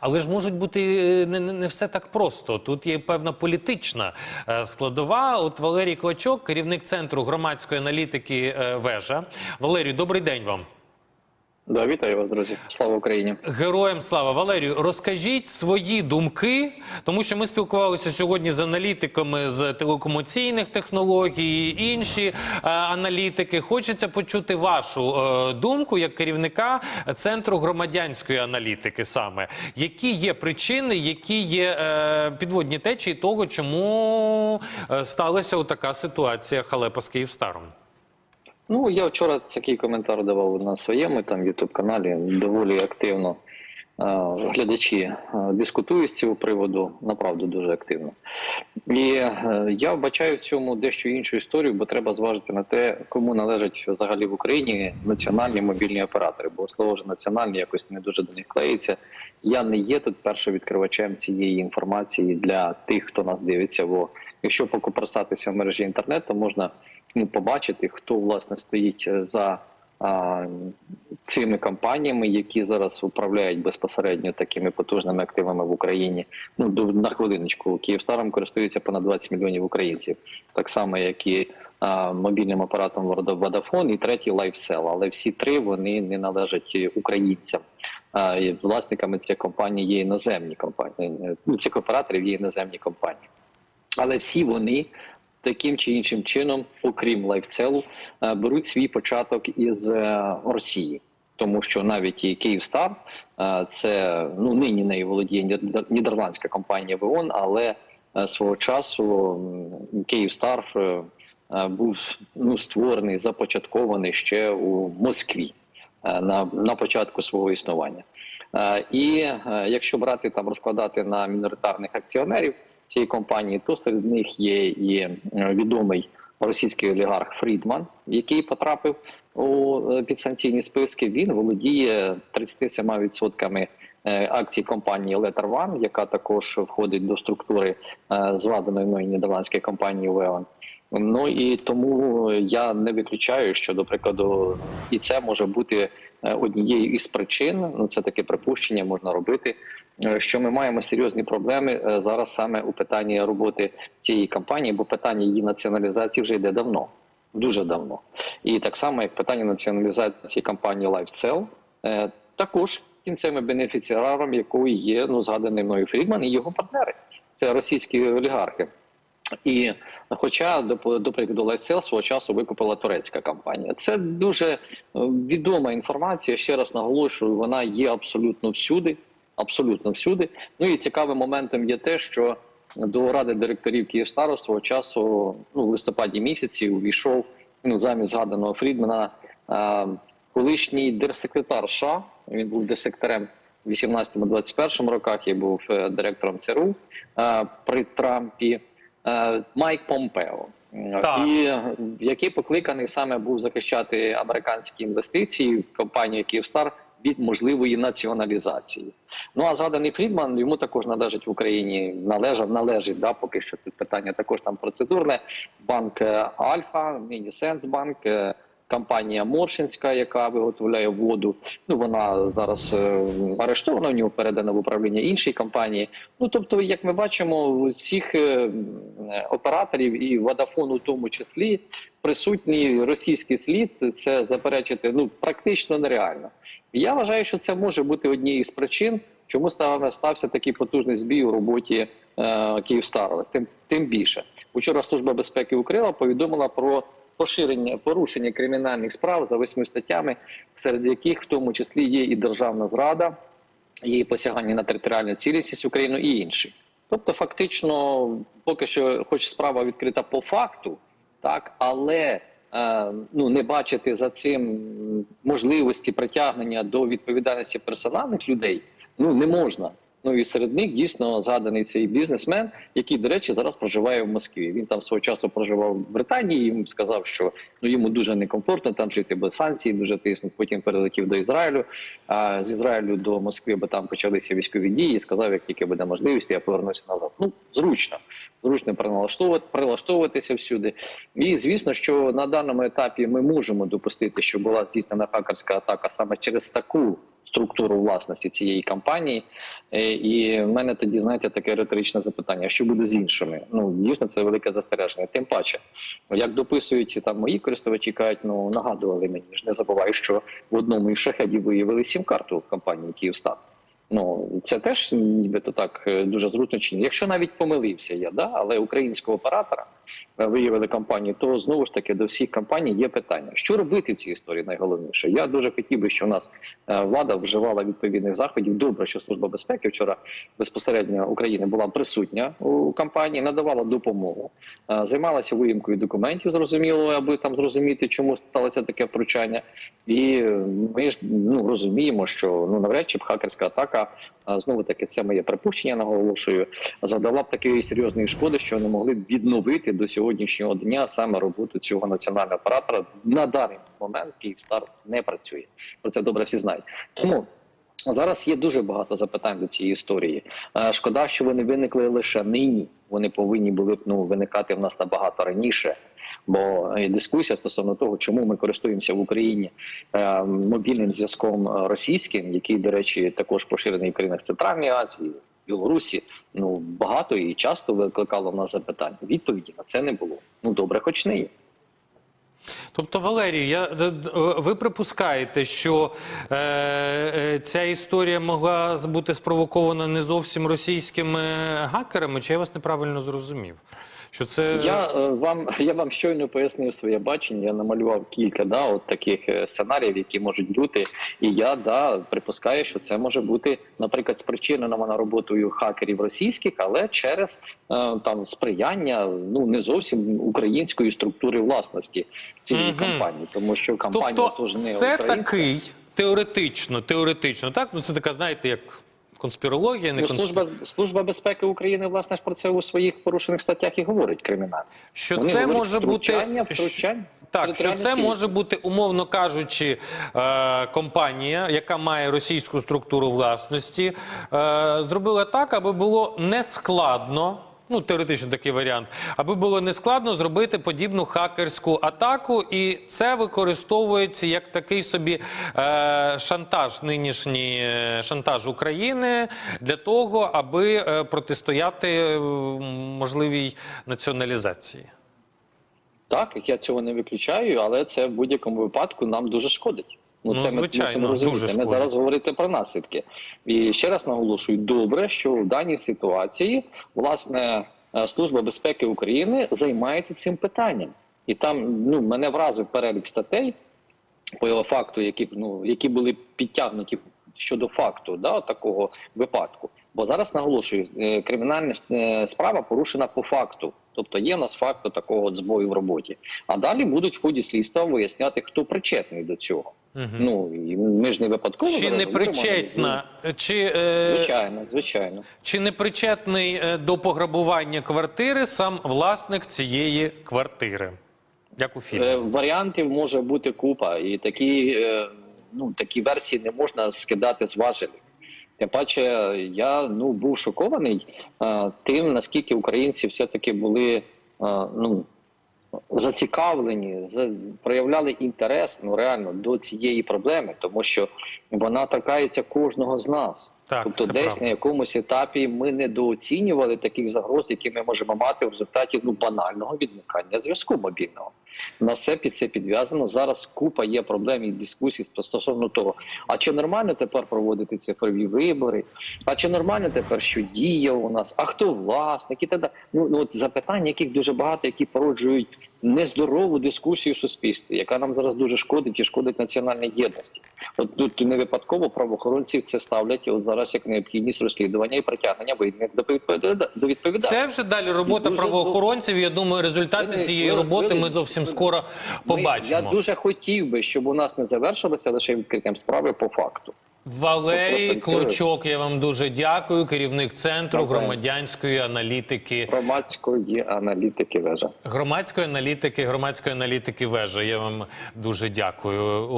Але ж можуть бути е, не, не все так просто. Тут є певна політична е, складова. От Валерій Клачок, керівник центру громадської аналітики е, Вежа. Валерію, добрий день вам. Да, вітаю вас, друзі. Слава Україні. Героям слава Валерію, розкажіть свої думки, тому що ми спілкувалися сьогодні з аналітиками з телекомуніційних технологій, інші е, аналітики. Хочеться почути вашу е, думку як керівника центру громадянської аналітики. Саме які є причини, які є е, підводні течії того, чому е, сталася така ситуація халепа з Київстаром. Ну я вчора такий коментар давав на своєму там ютуб каналі. Доволі активно е, глядачі е, дискутують з цього приводу. Направду дуже активно. І е, я вбачаю в цьому дещо іншу історію, бо треба зважити на те, кому належать взагалі в Україні національні мобільні оператори. Бо слово вже національні якось не дуже до них клеїться. Я не є тут першовідкривачем цієї інформації для тих, хто нас дивиться. Бо якщо покопирсатися в мережі інтернет, то можна ну, побачити, хто власне стоїть е, за а, цими компаніями, які зараз управляють безпосередньо такими потужними активами в Україні. Ну на хвилиночку Київстаром користується понад 20 мільйонів українців, так само як і а, мобільним апаратом Vodafone і третій LifeSell. Але всі три вони не належать українцям. А, і власниками цих компаній є іноземні компанії. Ну, цих операторів є іноземні компанії, але всі вони таким чи іншим чином, окрім лайфцелу, е, беруть свій початок із е, Росії, тому що навіть і Київстар е, це ну нині нею володіє нідер- нідерландська компанія ВОН, але свого часу Київстар був ну створений, започаткований ще у Москві на, на початку свого існування. І якщо брати там розкладати на міноритарних акціонерів цієї компанії, то серед них є і е, відомий російський олігарх Фрідман, який потрапив у е, підсанкційні списки. Він володіє 37% е, акцій компанії Letter One, яка також входить до структури згаданої мною нідерландської компанії Веон. Ну і тому я не виключаю, що до прикладу, і це може бути е, однією із причин. Ну це таке припущення можна робити. е, Що ми маємо серйозні проблеми е, зараз саме у питанні роботи цієї компанії, бо питання її націоналізації вже йде давно, дуже давно. І так само, як питання націоналізації компанії LifeCell, також кінцевим бенефіціаром якої є ну згаданий мною Фрідман і його партнери. Це російські олігархи. І хоча до, до прикладу LifeCell свого часу викупила турецька компанія, це дуже е, відома інформація. Ще раз наголошую, вона є абсолютно всюди. Абсолютно всюди. Ну і цікавим моментом є те, що до ради директорів Київстару свого часу, ну в листопаді місяці, увійшов ну замість згаданого Фрідмана е, колишній держсекретар США. Він був держсекретарем в 18-21 роках. Я був е, директором ЦРУ е, при Трампі. Е, Майк Помпео, Е, Так. і е, який покликаний саме був захищати американські інвестиції в компанію Київстар від можливої націоналізації. Ну а згаданий Фрідман йому також належить в Україні. Належав, належить да, поки що тут питання також там процедурне. Банк Альфа, нині Сенсбанк. Компанія Моршинська, яка виготовляє воду, ну вона зараз е, арештована. У нього передана в управління іншій компанії. Ну тобто, як ми бачимо, всіх е, операторів і Vodafone у тому числі присутній російський слід. Це заперечити ну практично нереально. Я вважаю, що це може бути однією з причин, чому став- стався такий потужний збій у роботі е, Київстару. Тим тим більше учора служба безпеки України повідомила про поширення порушення кримінальних справ за восьми статтями, серед яких в тому числі є і державна зрада, і посягання на територіальну цілісність України і інші. Тобто, фактично, поки що, хоч справа відкрита по факту, так але е, ну не бачити за цим можливості притягнення до відповідальності персональних людей ну не можна. Ну і серед них дійсно згаданий цей бізнесмен, який, до речі, зараз проживає в Москві. Він там свого часу проживав в Британії. Йому сказав, що ну йому дуже некомфортно там жити, бо санкції дуже тиснуть. Потім перелетів до Ізраїлю. А з Ізраїлю до Москви, бо там почалися військові дії. і Сказав, як тільки буде можливість, я повернуся назад. Ну зручно, зручно прилаштовувати, прилаштовуватися всюди. І звісно, що на даному етапі ми можемо допустити, що була здійснена хакерська атака саме через таку структуру власності цієї компанії. Е, І в мене тоді, знаєте, таке риторичне запитання: що буде з іншими? Ну дійсно це велике застереження. Тим паче, як дописують там мої користувачі, кажуть, ну нагадували мені ж не забувай, що в одному із шахедів виявили сім-карту компанії Київстар. Ну це теж нібито так е, дуже зручно чинно. Якщо навіть помилився я, да, але українського оператора виявили компанію, то знову ж таки до всіх компаній є питання, що робити в цій історії. Найголовніше, я дуже хотів би, що у нас е, влада вживала відповідних заходів. Добре, що служба безпеки вчора безпосередньо України була присутня у компанії, надавала допомогу, е, займалася виїмкою документів, зрозуміло, аби там зрозуміти, чому сталося таке втручання. І е, ми ж ну розуміємо, що ну навряд чи б хакерська атака знову таки це моє припущення. Наголошую, завдала б такої серйозної шкоди, що не могли б відновити до сьогоднішнього дня саме роботу цього національного оператора. На даний момент Київстар не працює. Про це добре всі знають. Тому. Зараз є дуже багато запитань до цієї історії. Е, Шкода, що вони виникли лише нині. Вони повинні були б ну виникати в нас набагато раніше. Бо е, дискусія стосовно того, чому ми користуємося в Україні е, мобільним зв'язком російським, який, до речі, також поширений в країнах Центральної Азії, Білорусі, ну багато і часто викликало в нас запитання. Відповіді на це не було. Ну добре, хоч не є. Тобто, Валерій, я, д- д- ви припускаєте, що е, е, ця історія могла бути спровокована не зовсім російськими гакерами, чи я вас неправильно зрозумів? Що це Я е, вам я вам щойно пояснив своє бачення. Я намалював кілька да от таких е, сценаріїв, які можуть бути. І я да припускаю, що це може бути, наприклад, спричинена вона роботою хакерів російських, але через е, там сприяння ну не зовсім української структури власності цієї Мгм. компанії, тому що компанія тобто теж не це українська. такий теоретично, теоретично, так? Ну це така, знаєте, як конспірологія, не Ну, служба служба безпеки України власне ж про це у своїх порушених статтях і говорить кримінально. Що Вони це може втручання, бути втручання, так, що це може бути, умовно кажучи, е, компанія, яка має російську структуру власності, е, зробила так, аби було нескладно. Ну, теоретично такий варіант, аби було нескладно зробити подібну хакерську атаку, і це використовується як такий собі е, шантаж, нинішній е, шантаж України для того, аби е, протистояти е, можливій націоналізації. Так, я цього не виключаю, але це в будь-якому випадку нам дуже шкодить. Ну, це ми звичайно, мусимо розуміти. Ми зараз говорити про наслідки. І ще раз наголошую: добре, що в даній ситуації власне е, служба безпеки України займається цим питанням, і там ну мене вразив перелік статей по його факту, які ну які були підтягнуті щодо факту да, такого випадку. Бо зараз наголошую, е, кримінальна е, справа порушена по факту. Тобто є в нас факт такого збою в роботі. А далі будуть в ході слідства виясняти, хто причетний до цього. Мгм. Ну і ми ж не випадково Чи не причетна, чи, е, Звичайно, звичайно. чи не причетний е, до пограбування квартири сам власник цієї квартири? Як у фільмі. Е, варіантів може бути купа, і такі, е, ну, такі версії не можна скидати з важелів. Тим паче, я ну був шокований е, тим, наскільки українці все-таки були е, ну, зацікавлені, за- проявляли інтерес ну реально до цієї проблеми, тому що вона торкається кожного з нас. Так, тобто, десь правда. на якомусь етапі ми недооцінювали таких загроз, які ми можемо мати в результаті ну банального відмикання зв'язку мобільного. На все під це підв'язано. Зараз купа є проблем і дискусій стосовно того, а чи нормально тепер проводити цифрові вибори? А чи нормально тепер що діє у нас? А хто власник і так далі? Ну, ну от запитань, яких дуже багато, які породжують нездорову дискусію в суспільстві, яка нам зараз дуже шкодить і шкодить національній єдності. От тут не випадково правоохоронців це ставлять от зараз як необхідність розслідування і притягнення винних до відповіда- до відповідальності. Це вже далі робота Дуже правоохоронців. Я думаю, результати Ви- цієї роботи ми зовсім скоро Ми- побачимо. Я дуже хотів би, щоб у нас не завершилося лише відкриттям справи по факту. Валерій Просто Клочок, я вам дуже дякую. Керівник центру Добре. громадянської аналітики. Громадської аналітики вежа. Громадської аналітики, громадської аналітики вежа. Я вам дуже дякую.